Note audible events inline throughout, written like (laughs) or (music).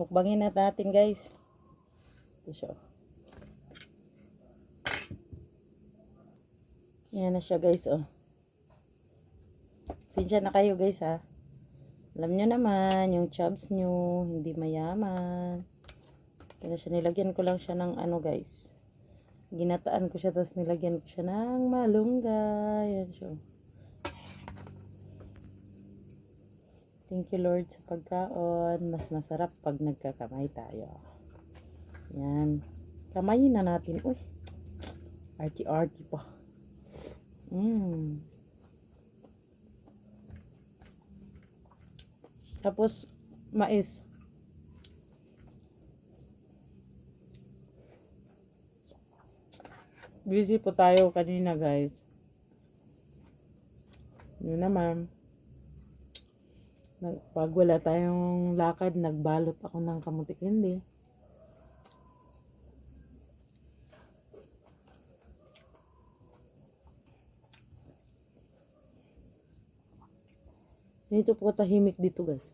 Mukbangin na natin guys. Ito siya. Yan na siya guys oh. Sinsya na kayo guys ha. Alam nyo naman, yung chubs nyo, hindi mayaman. Kaya siya, nilagyan ko lang siya ng ano guys. Ginataan ko siya, tapos nilagyan ko siya ng malunggay. Yan siya. Thank you Lord sa pagkaon. Mas masarap pag nagkakamay tayo. Yan. Kamayin na natin. Uy. Arty-arty pa. Mmm. Tapos, mais. Busy po tayo kanina guys. Yun naman. Pag wala tayong lakad, nagbalot ako ng kamutik hindi. Dito po tahimik dito guys.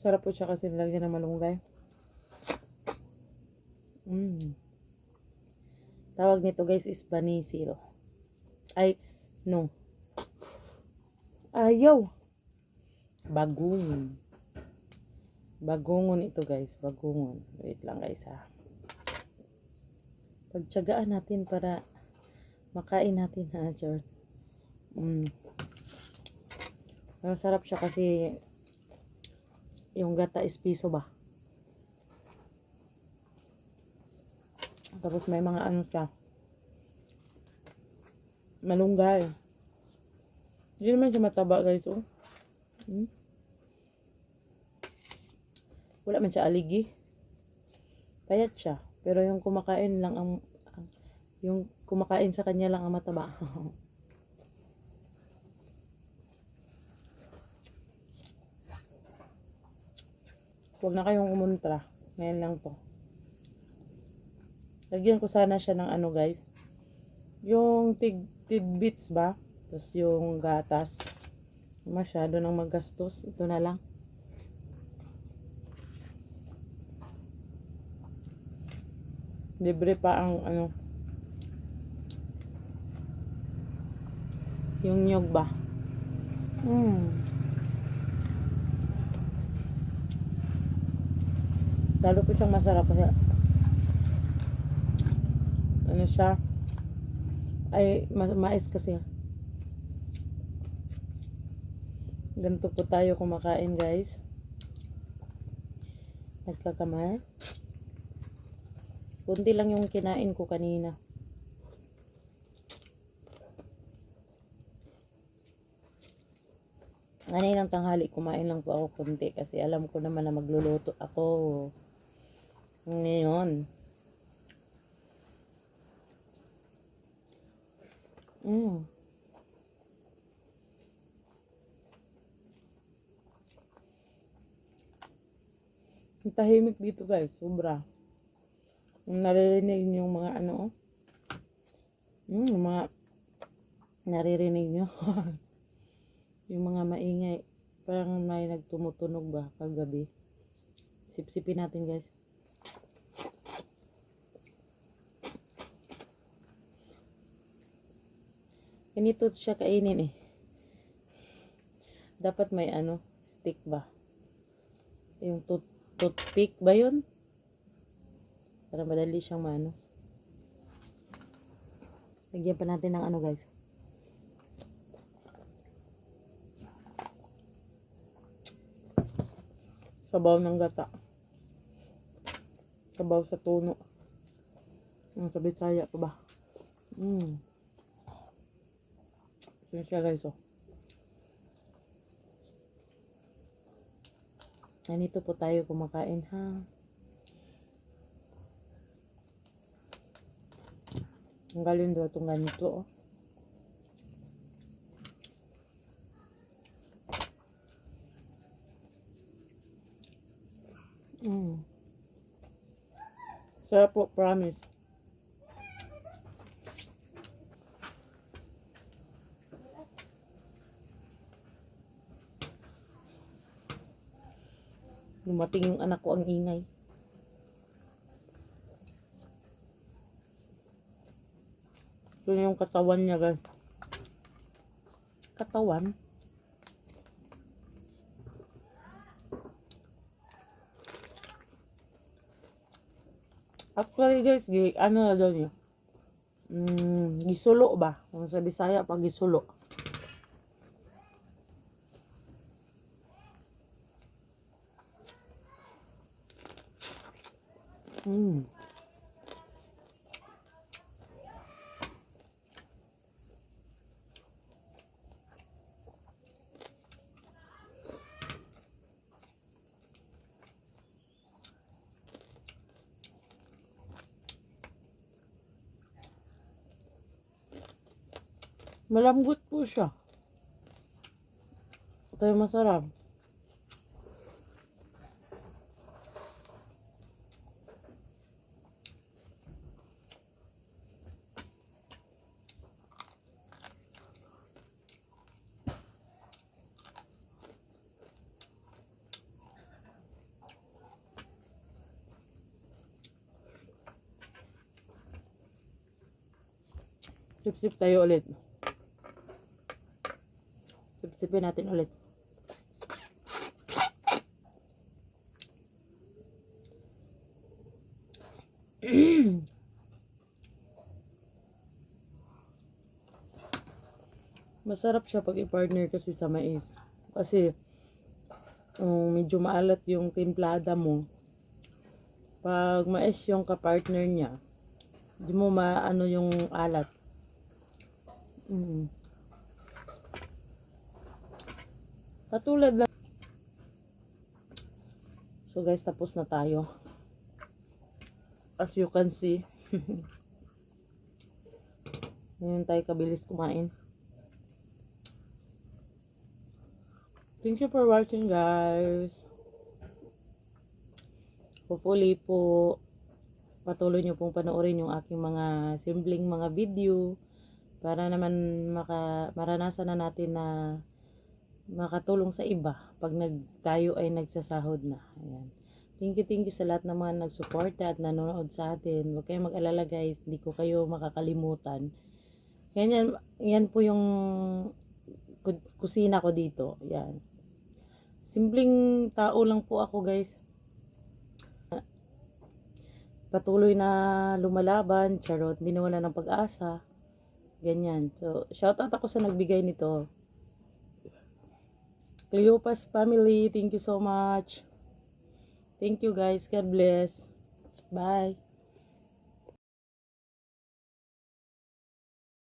Sarap po siya kasi nilagyan ng malunggay. Mm. Tawag nito guys is banisiro. Ay, no. Ayaw. Bagungon. Bagungon ito guys. Bagungon. Wait lang guys ha. Pagtsagaan natin para makain natin ha, John. Mm. Sarap siya kasi yung gata is piso ba? Tapos may mga ano siya. Malunggay. Hindi naman siya mataba guys oh. Hmm? Wala man siya aligi. Payat siya. Pero yung kumakain lang ang, yung kumakain sa kanya lang ang mataba. (laughs) Huwag na kayong umuntra. Ngayon lang to. Lagyan ko sana siya ng ano guys. Yung tig tidbits ba? Tapos yung gatas. Masyado nang magastos. Ito na lang. Libre pa ang ano. Yung nyog ba? Hmm. Lalo po siyang masarap kasi ano siya ay ma- mais kasi. Ganito po tayo kumakain guys. Nagkakamay. Kunti lang yung kinain ko kanina. Kaninang tanghali kumain lang po ako kunti kasi alam ko naman na magluluto ako. Ngayon Mm. Tahimik dito guys, sobra. Yung naririnig yung mga ano, oh. Mm, yung mga naririnig niyo. (laughs) yung mga maingay. Parang may nagtumutunog ba paggabi. Sipsipin natin guys. Ganito siya kainin eh. Dapat may ano, stick ba? Yung tooth, toothpick ba yun? Para madali siyang maano. Lagyan pa natin ng ano guys. Sabaw ng gata. Sabaw sa tuno. Ang sa Bisaya pa ba? Mm. Yun siya guys oh. Ganito po tayo kumakain ha. Ang galing daw itong ganito oh. Mm. Sarap po, promise. Dumating yung anak ko ang ingay. Ito yung katawan niya, guys. Katawan? Actually, guys, ano na daw niya? Mm, gisulo ba? Kung sa Bisaya, pag gisulo. Mm. Malambot po siya. Ito yung masarap. Sip-sip tayo ulit. Sip-sipin natin ulit. (clears throat) Masarap siya pag i-partner kasi sa mais. Kasi um, medyo maalat yung timplada mo. Pag mais yung kapartner niya, di mo maano yung alat. Mm. Katulad lang. So guys, tapos na tayo. As you can see. (laughs) Ngayon tayo kabilis kumain. Thank you for watching guys. Hopefully po patuloy nyo pong panoorin yung aking mga simpleng mga video para naman maka, maranasan na natin na makatulong sa iba pag nag, tayo ay nagsasahod na. Ayan. Thank you, thank you sa lahat ng mga nagsuporta at nanonood sa atin. Huwag kayong mag-alala guys, hindi ko kayo makakalimutan. Yan, yan, yan po yung ku- kusina ko dito. Yan. Simpleng tao lang po ako guys. Patuloy na lumalaban, charot, hindi nawala ng pag-asa. Ganyan. So, shoutout ako sa nagbigay nito. Cleopas family, thank you so much. Thank you guys. God bless. Bye.